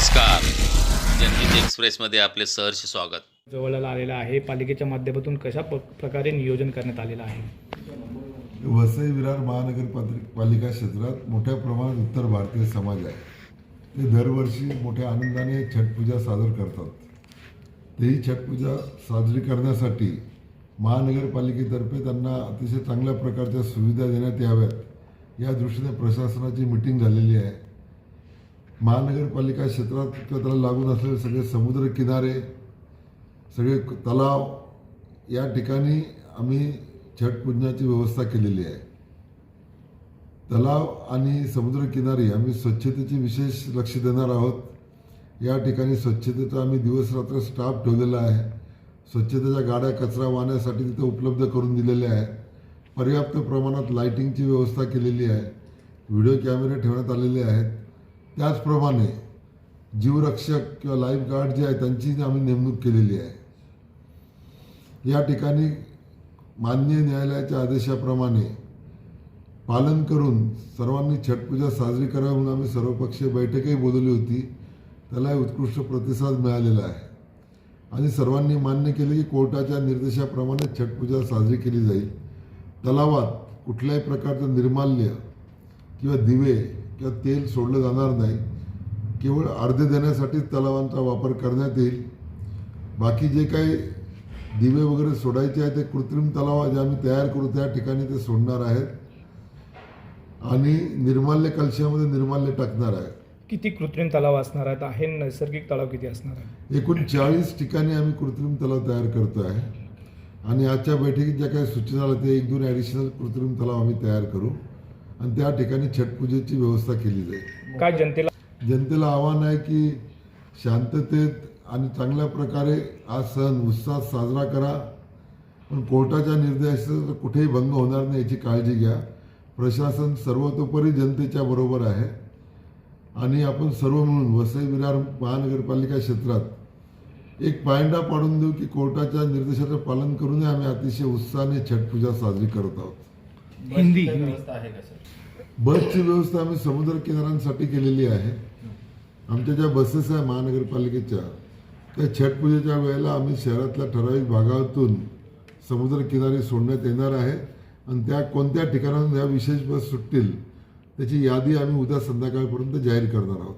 नमस्कार. जनहित एक्सप्रेसमध्ये आपले सहर्ष स्वागत. जवळला आलेला आहे. पालिकेच्या माध्यमातून कशा प- प्रकारे नियोजन करण्यात आलेलं आहे? वसई विरार महानगरपालिका क्षेत्रात मोठ्या प्रमाणात उत्तर भारतीय समाज आहे. ते दरवर्षी मोठ्या आनंदाने छटपूजा सादर करतात. तेही छटपूजा साजरी करण्यासाठी महानगरपालिकेतर्फे त्यांना अतिशय चांगल्या प्रकारच्या सुविधा देण्यात याव्यात. या दृष्टीने प्रशासनाची मिटिंग झालेली आहे. महानगरपालिका क्षेत्रात किंवा त्याला लागून असलेले सगळे समुद्र किनारे सगळे तलाव या ठिकाणी आम्ही छटपूजनाची व्यवस्था केलेली आहे. तलाव आणि समुद्रकिनारी आम्ही स्वच्छतेची विशेष लक्ष देणार आहोत. या ठिकाणी स्वच्छतेचा आम्ही दिवसरात्र स्टाफ ठेवलेला आहे. स्वच्छतेच्या गाड्या कचरा वाहण्यासाठी तिथे उपलब्ध करून दिलेल्या आहे पर्याप्त प्रमाणात लाईटिंगची व्यवस्था केलेली आहे. व्हिडिओ कॅमेरे ठेवण्यात आलेले आहेत. त्याचप्रमाणे जीवरक्षक किंवा लाईफ गार्ड जे आहे त्यांची आम्ही नेमणूक केलेली आहे या ठिकाणी मान्य न्यायालयाच्या आदेशाप्रमाणे पालन करून सर्वांनी छटपूजा साजरी करावी म्हणून आम्ही सर्वपक्षीय बैठकही बोलवली होती. त्याला उत्कृष्ट प्रतिसाद मिळालेला आहे. आणि सर्वांनी मान्य केले की कोर्टाच्या निर्देशाप्रमाणे छटपूजा साजरी केली जाईल. तलावात कुठल्याही प्रकारचं निर्माल्य किंवा दिवे किंवा तेल सोडलं जाणार नाही. केवळ अर्धे देण्यासाठीच तलावांचा वापर करण्यात येईल. बाकी जे काही दिवे वगैरे सोडायचे आहे ते कृत्रिम तलाव जे आम्ही तयार करू त्या ठिकाणी ते सोडणार आहेत. आणि निर्माल्य कलशामध्ये निर्माल्य टाकणार आहे किती कृत्रिम तलाव असणार आहेत? आहे नैसर्गिक तलाव किती असणार आहे एकूण चाळीस ठिकाणी आम्ही कृत्रिम तलाव तयार करतो आहे आणि आजच्या बैठकीत ज्या काही सूचना आल्या त्या एक दोन ॲडिशनल कृत्रिम तलाव आम्ही तयार करू. आणि त्या ठिकाणी छटपूजेची व्यवस्था केली जाईल. काय जनतेला जनतेला आव्हान आहे की शांततेत आणि चांगल्या प्रकारे हा सण उत्साहात साजरा करा. पण कोर्टाच्या निर्देशाचा कुठेही भंग होणार नाही याची काळजी घ्या. प्रशासन सर्वतोपरी जनतेच्या बरोबर आहे. आणि आपण सर्व मिळून वसई विरार महानगरपालिका क्षेत्रात एक पायंडा पाडून देऊ की कोर्टाच्या निर्देशाचं पालन करूनही आम्ही अतिशय उत्साहाने छटपूजा साजरी करत आहोत. हिंदी. बसची व्यवस्था आम्ही समुद्र किनाऱ्यांसाठी केलेली आहे. आमच्या ज्या बसेस आहे महानगरपालिकेच्या त्या छटपूजेच्या वेळेला आम्ही शहरातल्या ठराविक भागातून समुद्र किनारी सोडण्यात येणार आहे. आणि त्या कोणत्या ठिकाणाहून या विशेष बस सुटतील त्याची यादी आम्ही उद्या संध्याकाळपर्यंत जाहीर करणार आहोत.